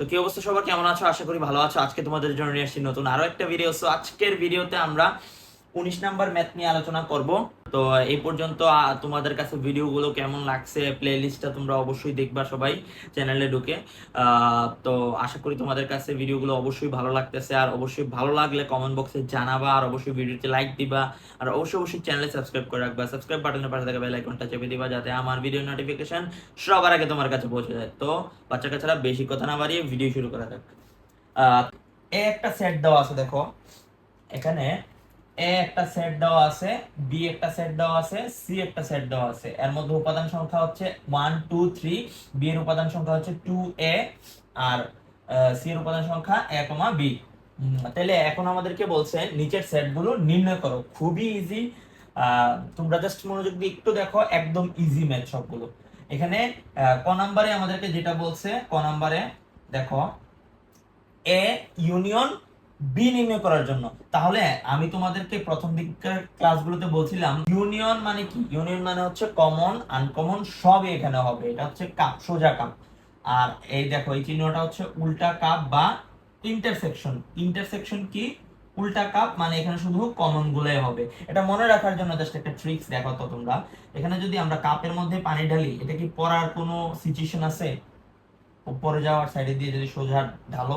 তো কি অবস্থা সবার? কেমন আছো? আশা করি ভালো আছো। আজকে তোমাদের জন্য নিয়ে আসছি নতুন আরও একটা ভিডিও সো আজকের ভিডিওতে আমরা উনিশ নাম্বার ম্যাথ নিয়ে আলোচনা করব। তো এই পর্যন্ত তোমাদের কাছে ভিডিওগুলো কেমন লাগছে? প্লে লিস্টটা তোমরা অবশ্যই দেখবা সবাই চ্যানেলে ঢুকে। তো আশা করি তোমাদের কাছে ভিডিওগুলো অবশ্যই ভালো লাগতেছে। আর অবশ্যই ভালো লাগলে কমেন্ট বক্সে জানাবা, আর অবশ্যই ভিডিওতে লাইক দিবা, আর অবশ্যই অবশ্যই চ্যানেলে সাবস্ক্রাইব করে রাখবা। সাবস্ক্রাইব বাটনের পাশে থাকা বেল আইকনটা চেপে দিবা, যাতে আমার ভিডিও নোটিফিকেশন সবার আগে তোমার কাছে পৌঁছে যায়। তো বাচ্চা কাচ্চারা বেশি কথা না বাড়িয়ে ভিডিও শুরু করা যাক। একটা সেট দেওয়া আছে, দেখো। এখানে এ একটা সেট দেওয়া আছে বি একটা সেট দেওয়া আছে সি একটা সেট দেওয়া আছে। এর মধ্যে উপাদান সংখ্যা হচ্ছে ওয়ান টু থ্রি বি এর উপাদান সংখ্যা হচ্ছে টু এ আর সি এর উপাদান সংখ্যা এ কমা বি তাহলে এখন আমাদেরকে বলছে নিচের সেটগুলো নির্ণয় করো। খুবই ইজি তোমরা জাস্ট মনোযোগ দিয়ে একটু দেখো, একদম ইজি ম্যাথ সবগুলো। এখানে ক নাম্বারে আমাদেরকে যেটা বলছে, ক নাম্বারে দেখো এ ইউনিয়ন বি নির্ণয় করার জন্য। তাহলে আমি তোমাদেরকে প্রথম দিককার ক্লাসগুলোতে বলছিলাম ইউনিয়ন মানে কি? ইউনিয়ন মানে হচ্ছে কমন আনকমন সব এখানে হবে। এটা হচ্ছে কাপ সোজা কাপ আর এই দেখো, এই চিহ্নটা হচ্ছে উল্টা কাপ বা ইন্টারসেকশন ইন্টারসেকশন কি? উল্টা কাপ মানে এখানে শুধু কমন গুলোই হবে। এটা মনে রাখার জন্য জাস্ট একটা ট্রিক্স দেখো তো তোমরা। এখানে যদি আমরা কাপের মধ্যে পানি ঢালি, এটা কি পড়ার কোনো সিচুয়েশন আছে? উপরে যাওয়ার সাইডে দিয়ে যদি সোজা ঢালো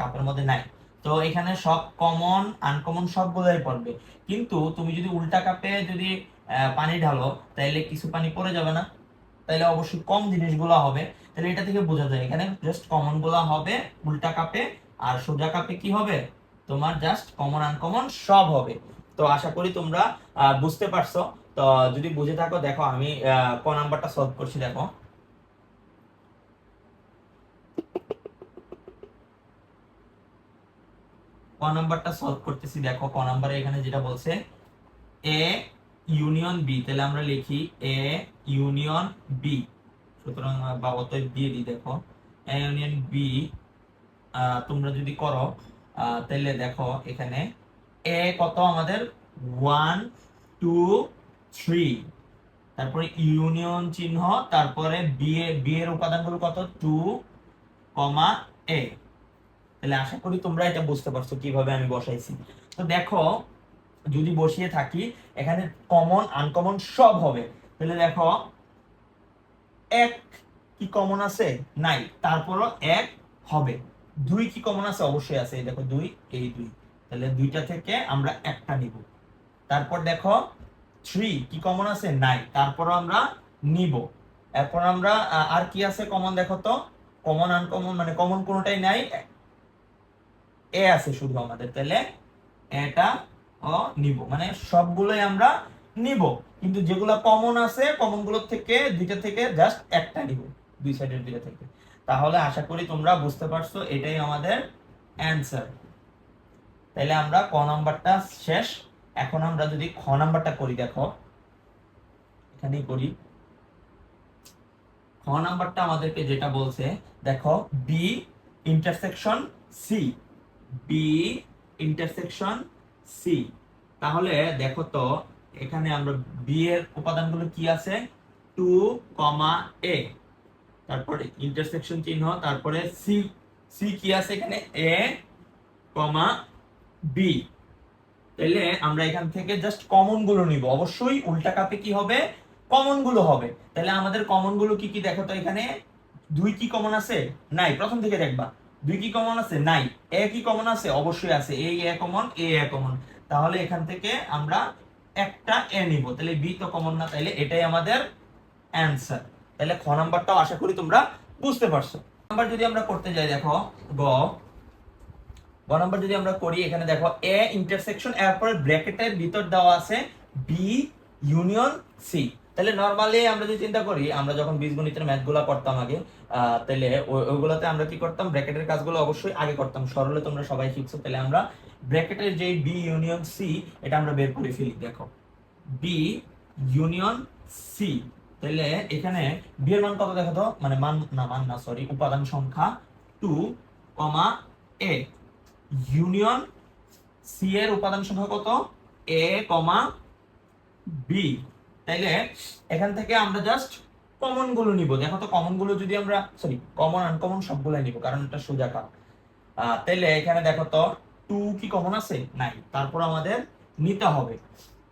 কাপের মধ্যে নাই। তো এখানে সব কমন আনকমন সবগুলোই পড়বে। কিন্তু তুমি যদি উল্টা কাপে যদি পানি ঢালো, তাইলে কিছু পানি পড়ে যাবে না। তাইলে অবশ্যই কম জিনিসগুলো হবে। তাহলে এটা থেকে বোঝা যায় এখানে জাস্ট কমনগুলা হবে উল্টা কাপে, আর সোজা কাপে কি হবে? তোমার জাস্ট কমন আনকমন সব হবে। তো আশা করি তোমরা বুঝতে পারছ। তো যদি বুঝে থাকো, দেখো আমি ক নাম্বারটা সলভ করছি, দেখো। ক নাম্বারটা সলভ করতেছি। দেখো ক নাম্বারে এখানে যেটা বলছে এ ইউনিয়ন বি তাহলে আমরা লিখি এ ইউনিয়ন বি সুতরাং আহ, বা দিয়ে দিই দেখো এ ইউনিয়ন বি তোমরা যদি করো তাহলে দেখো এখানে এ কত আমাদের? ওয়ান টু থ্রি তারপরে ইউনিয়ন চিহ্ন তারপরে বি এ বি এর উপাদানগুলো কত? টু কমা এ তাহলে আশা করি তোমরা এটা বুঝতে পারছ কীভাবে আমি বসাইছি। তো দেখো, যদি বসিয়ে থাকি, এখানে কমন আনকমন সব হবে। তাহলে দেখো, এক কি কমন আছে? নাই। তারপরও এক হবে। দুই কি কমন আছে? অবশ্যই আছে। দেখো, দুই, এই দুই। তাহলে দুইটা থেকে আমরা একটা নিব। তারপর দেখো থ্রি কি কমন আছে? নাই। তারপরও আমরা নিব। এরপর আমরা আর কি আছে কমন দেখো তো? কমন আনকমন মানে কমন কোনোটাই নাই। এ আছে শুধু আমাদের, তাহলে এটা ও নিব। মানে সবগুলোই আমরা নিব, কিন্তু যেগুলো কমন আছে কমনগুলোর থেকে দুইটা থেকে জাস্ট একটা নিব, দুই সাইডের দুইটা থেকে। তাহলে আশা করি তোমরা বুঝতে পারছ, এটাই আমাদের অ্যান্সার তাহলে আমরা ক নাম্বারটা শেষ। এখন আমরা যদি খ নাম্বারটা করি, দেখো, এখানেই করি। খ নাম্বারটা আমাদেরকে যেটা বলছে, দেখো B intersection C B intersection C তাহলে দেখো তো, এখানে আমরা বি এর উপাদানগুলো কি আছে? টু কমা এ তারপরে ইন্টারসেকশন চিহ্ন, তারপরে সি সি কি আছে এখানে? এ কমা বি তাহলে আমরা এখান থেকে জাস্ট কমনগুলো নিব। অবশ্যই উল্টা কাপে কি হবে? কমনগুলো হবে। তাহলে আমাদের কমনগুলো কি কি দেখো তো এখানে? দুই কি কমন আছে? নাই। প্রথম থেকে দেখবা। দুই কি কমন আছে? নাই। এ কি কমন আছে? অবশ্যই আছে। এই a common A a common তাহলে এখান থেকে আমরা একটা এ নিব। তাহলে বি তো কমন না তাহলে এটাই আমাদের অ্যান্সার তাহলে খ নাম্বারটাও আশা করি তোমরা বুঝতে পারছ। নাম্বার যদি আমরা করতে যাই, দেখো, গ। গ নাম্বার যদি আমরা করি, এখানে দেখো এ ইন্টারসেকশন এরপরে ব্র্যাকেটের ভিতর দেওয়া আছে বি ইউনিয়ন সি তাহলে নর্মালি আমরা যদি চিন্তা করি, আমরা যখন বীজগণিতের ম্যাথগুলো করতাম আগে তাহলে ওই- ওইগুলোতে আমরা কি করতাম? ব্র্যাকেটের কাজগুলো অবশ্যই আগে করতাম। সরলে তোমরা সবাই শিখছো, তাহলে আমরা ব্র্যাকেটের যে বি ইউনিয়ন সি এটা আমরা বের করে ফেলি, দেখো। বি ইউনিয়ন সি তাহলে এখানে বি এর মান কত দেখো তো মানে মান, না মান না সরি উপাদান সংখ্যা two comma A union C এর উপাদান সংখ্যা কত? এ কমা বি তাইলে এখান থেকে আমরা জাস্ট কমনগুলো নিব। দেখো তো কমনগুলো যদি আমরা সরি কমন আনকমন সবগুলো নিব, কারণ এটা সোজা কাজ। তাহলে এখানে দেখো তো টু কি কমন আছে? নাই তারপর আমাদের নিতে হবে।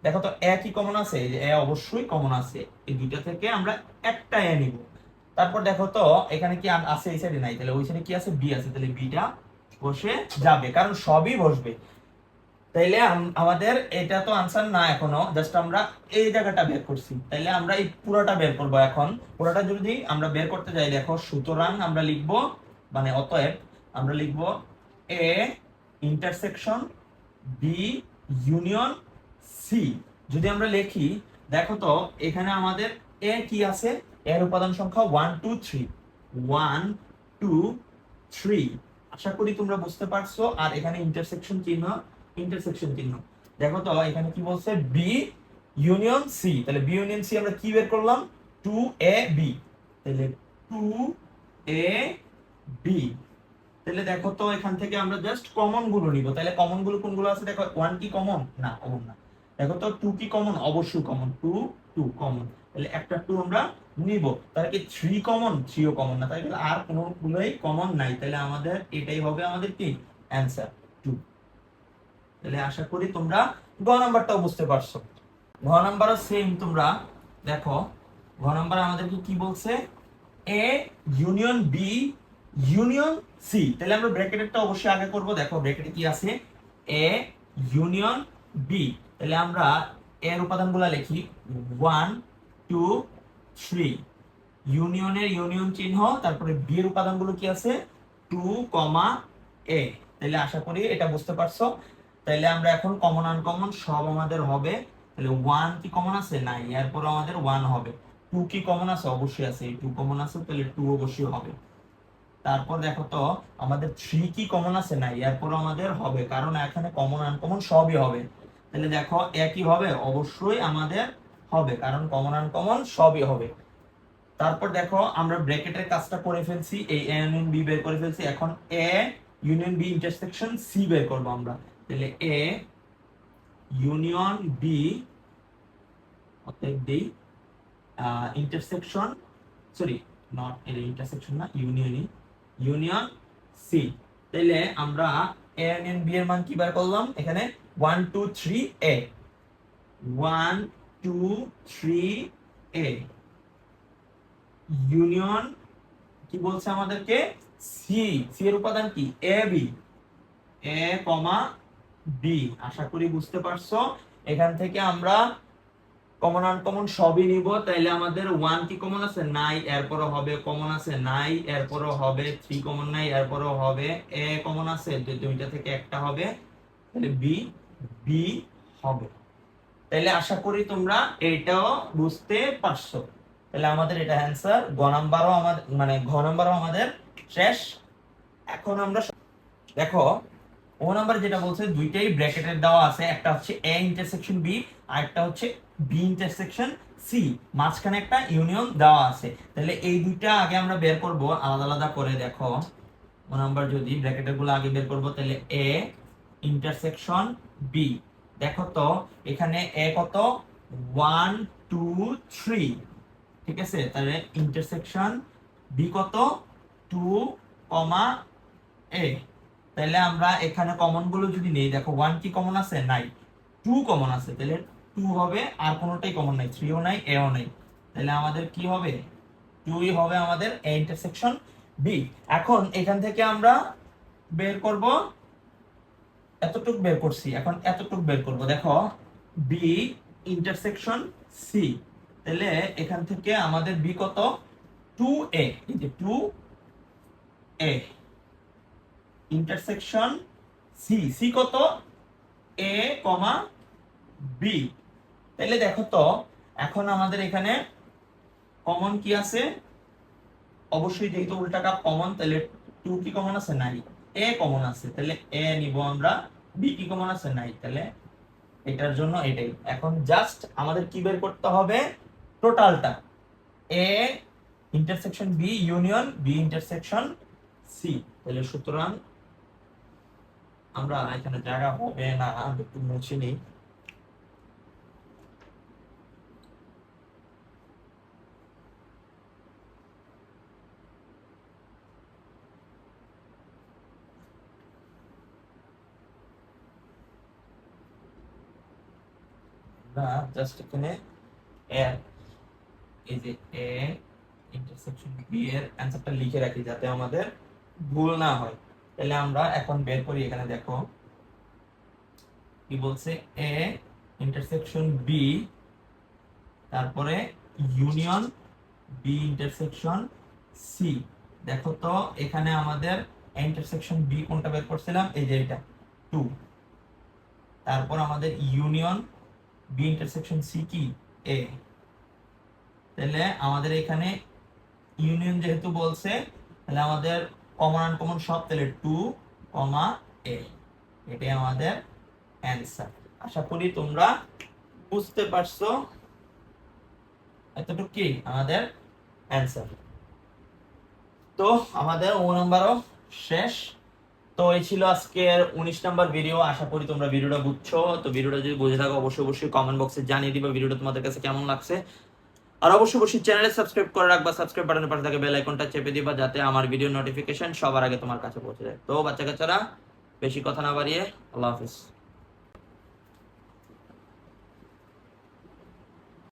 দেখো তো এ কি কমন আছে? এই যে এ অবশ্যই কমন আছে। এই দুইটা থেকে আমরা একটা এ নিব। তারপর দেখো তো, এখানে কি আছে এই সাইডে নাই। তাহলে ওই সাইডে কি আছে? বি আছে। তাহলে বিটা বসে যাবে। কারণ সবই বসবে। তাইলে আম- আমাদের এটা তো আনসার না এখনও জাস্ট আমরা এই জায়গাটা বের করছি। তাইলে আমরা এই পুরোটা বের করব এখন। পুরোটা যদি আমরা বের করতে যাই, দেখো, সুতরাং আমরা লিখব মানে অতএব আমরা লিখব A intersection B union C যদি আমরা লিখি, দেখো তো, এখানে আমাদের এ কি আছে? এর উপাদান সংখ্যা one two three one two three আশা করি তোমরা বুঝতে পারছ। আর এখানে ইন্টারসেকশন চিহ্ন ইন্টারসেকশন চিহ্ন দেখো তো, এখানে কি বলছে? বি ইউনিয়ন সি তাহলে বি ইউনিয়ন সি আমরা কি বের করলাম? টু এ বি তাহলে টু এ বি তাহলে দেখো তো, এখান থেকে আমরা জাস্ট কমনগুলো নিব। তাহলে কমনগুলো কোনগুলো আছে? দেখো ওয়ান কি কমন না কমন না। দেখো তো টু কি কমন অবশ্যই কমন টু টু কমন তাহলে একটা টু আমরা নিব। তাহলে কি থ্রি কমন থ্রিও কমন না। তাহলে আর কোনো গুলোই কমন নাই। তাহলে আমাদের, এটাই হবে আমাদের কি অ্যান্সার তাহলে আশা করি তোমরা গ নাম্বারটাও বুঝতে পারছ। ঘ নাম্বারও সেম তোমরা। দেখো, ঘ নাম্বার আমাদেরকে কি বলছে? A union B union C তাহলে আমরা ব্র্যাকেটেরটা অবশ্যই আগে করব। দেখো, ব্র্যাকেটে কি আছে? এ ইউনিয়ন বি তাহলে আমরা এর উপাদানগুলো লিখি। ওয়ান টু থ্রি ইউনিয়নের ইউনিয়ন চিহ্ন, তারপরে বি এর উপাদানগুলো কি আছে? টু কমা এ তাহলে আশা করি এটা বুঝতে পারছ। তাহলে আমরা এখন কমন আনকমন সব আমাদের হবে। তাহলে ওয়ান কি কমন আছে? নাই এরপর আমাদের ওয়ান হবে। টু কি কমন আছে? অবশ্যই আছে। টু কমন আছে তাহলে টু অবশ্যই হবে। তারপর দেখো তো, আমাদের থ্রি কি কমন আছে? নাই এরপর আমাদের হবে। কারণ এখানে কমন আনকমন সবই হবে। তাহলে দেখো, একই হবে? অবশ্যই আমাদের হবে। কারণ কমন আনকমন সবই হবে। তারপর দেখো, আমরা ব্র্যাকেটের কাজটা করে ফেলছি। এই এ ইউনিয়ন বি বের করে ফেলছি। এখন A union B intersection C বের করব আমরা। তাহলে এ ইউনিয়ন বি অতএব দেই ইন্টারসেকশন সরি নট এর ইন্টারসেকশন না ইউনিয়নই ইউনিয়ন সি তাইলে আমরা এ ইউনিয়ন বি এর মান কি বার করলাম? এখানে one two three A one two three A union কি বলছে আমাদেরকে? সি সি এর উপাদান কি? A B A comma B আশা করি বুঝতে পারছ। এখান থেকে আমরা কমন আনকমন সবই নিব। তাইলে আমাদের ওয়ান কি কমন আছে? নাই এরপরও হবে কমন আছে নাই এরপরও হবে থ্রি কমন নাই এরপরও হবে এ কমন আছে। দুইটা থেকে একটা হবে। তাহলে বি বি হবে। তাহলে আশা করি তোমরা এটাও বুঝতে পারছ। তাহলে আমাদের এটা অ্যান্সার গ নাম্বারও আমাদের মানে ঘ নাম্বারও আমাদের শেষ। এখন আমরা দেখো ও নাম্বার যেটা বলছে, দুইটাই ব্র্যাকেটের দেওয়া আছে। একটা হচ্ছে এ ইন্টারসেকশন বি আর একটা হচ্ছে বি ইন্টারসেকশন সি মাঝখানে একটা ইউনিয়ন দেওয়া আছে। তাহলে এই দুইটা আগে আমরা বের করব। আলাদা আলাদা করে দেখো। ও নাম্বার যদি ব্র্যাকেটেরগুলো আগে বের করব, তাহলে এ ইন্টারসেকশন বি দেখো তো, এখানে এ কত? ওয়ান টু থ্রি ঠিক আছে? তাহলে ইন্টারসেকশন বি কত? টু কমা এ তাহলে আমরা এখানে কমনগুলো যদি নেই, দেখো ওয়ান কি কমন আছে? নাই। টু কমন আছে। তাহলে টু হবে, আর কোনোটাই কমন নাই। থ্রিও নাই এও নাই। তাহলে আমাদের কি হবে? টুই হবে আমাদের এ ইন্টারসেকশন বি এখন এখান থেকে আমরা বের করব। এতটুক বের করছি। এখন এতটুক বের করব। দেখো বি ইন্টারসেকশন সি তাহলে এখান থেকে আমাদের বি কত? Two A two A intersection C C কত? এ কমা বি তাহলে দেখো তো, এখন আমাদের এখানে কমন কি আছে? অবশ্যই যেহেতু উল্টা কাপ কমন তাহলে টু কি কমন আছে? নাই। এ কমন আছে তাহলে এ নিব আমরা বি কি কমন আছে? নাই। তাহলে এটার জন্য এটাই। এখন জাস্ট আমাদের কি বের করতে হবে? টোটালটা A intersection B union B intersection C তাহলে সুতরাং আমরা এখানে জায়গা হবে না আমি একটু মুছে নিই। জাস্ট এখানে এর এই যে এ ইন্টারসেকশন বি এর অ্যান্সারটা লিখে রাখি যাতে আমাদের ভুল না হয়। তাহলে আমরা এখন বের করি এখানে, দেখো। কি বলছে? এ ইন্টারসেকশন বি তারপরে ইউনিয়ন বি ইন্টারসেকশন সি দেখো তো, এখানে আমাদের ইন্টারসেকশন বি কোনটা বের করছিলাম? এই যে এটা টু তারপর আমাদের ইউনিয়ন বি ইন্টারসেকশন সি কি? এ তাহলে আমাদের এখানে ইউনিয়ন যেহেতু বলছে, তাহলে আমাদের কমন আন কমন সব তাহলে টু কমা এ। এটাই আমাদের অ্যান্সার আশা করি তোমরা বুঝতে পারছ এতটুকু কি আমাদের অ্যান্সার তো আমাদের ও নাম্বারও শেষ। তো এই ছিল আজকের উনিশ নাম্বার ভিডিও আশা করি তোমরা ভিডিওটা বুঝছ। তো ভিডিওটা যদি বুঝে থাকো, অবশ্যই অবশ্যই কমেন্ট বক্সে জানিয়ে দিবা। ভিডিওটা তোমাদের কাছে কেমন লাগছে? আর অবশ্যই অবশ্যই চ্যানেলে সাবস্ক্রাইব করে রাখবা সাবস্ক্রাইব বাটনের পাশে থাকে বেল আইকনটা চেপে দিবা যাতে আমার ভিডিও নোটিফিকেশন সবার আগে তোমার কাছে পৌঁছে যায়। তো বাচ্চা কাচ্চারা বেশি কথা না বাড়িয়ে, আল্লাহ হাফিজ।